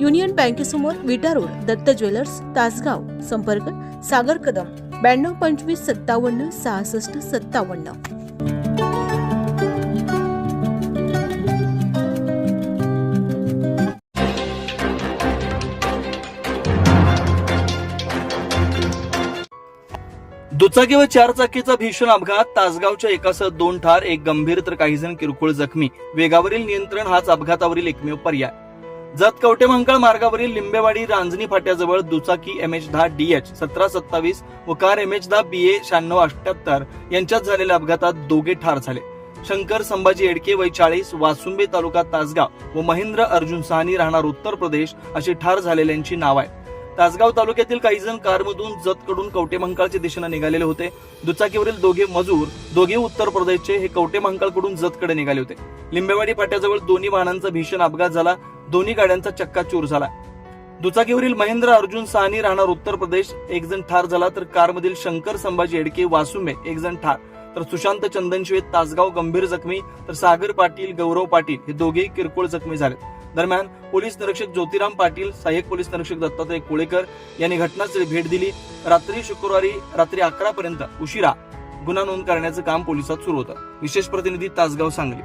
Union बँकेसमोर Vita road Datta jewellers Tasgaon संपर्क सागर कदम ब्याण्णव पंचवीस सत्तावन्न सहासष्ट सत्तावन्न. दुचाकी व चारचाकीचा भीषण अपघात. तासगावच्या एकासह दोन ठार एक गंभीर तर काही जण किरकोळ जखमी. वेगावरील नियंत्रण हाच अपघातावरील एकमेव पर्याय. जत कवटेमंगळ मार्गावरील लिंबेवाडी रांजणी फाट्याजवळ दुचाकी एम एच दहा डी एच सतरा सत्तावीस व कार एम एच दहा बी ए शहाण्णव अठ्याहत्तर यांच्यात झालेल्या अपघातात दोघे ठार झाले. शंकर संभाजी एडके वय चाळीस वासुंबे तालुका तासगाव व महेंद्र अर्जुन साहनी राहणार उत्तर प्रदेश अशी ठार झालेल्यांची नाव आहे तासगाव तालुक्यातील काही जण कारमधून जतकडून कवटेमंकाळच्या दिशेने निघालेले होते. दुचाकीवरील दोघे मजूर दोघे उत्तर प्रदेशचे हे कवटेमंकाळकडून जतकडे निघाले होते. लिंबेवाडी फाट्याजवळ दोन्ही वाहनांचा भीषण अपघात झाला. दोन्ही गाड्यांचा चक्काचूर झाला. दुचाकीवरील महेंद्र अर्जुन साहनी राहणार उत्तर प्रदेश. एक जण ठार झाला तर कारमधील शंकर संभाजी एडके वासुमे एक जण ठार. तर सुशांत चंदनशिवे तासगाव गंभीर जखमी तर सागर पाटील गौरव पाटील हे दोघेही किरकोळ जखमी झाले दरम्यान पोलीस निरीक्षक ज्योतिराम पाटील सहाय्यक पोलीस निरीक्षक दत्तात्रय कोळेकर यांनी घटनास्थळी भेट दिली. रात्री शुक्रवारी रात्री अकरा पर्यंत उशिरा गुन्हा नोंद करण्याचं काम पोलिसात सुरू होतं. विशेष प्रतिनिधी तासगाव सांगली.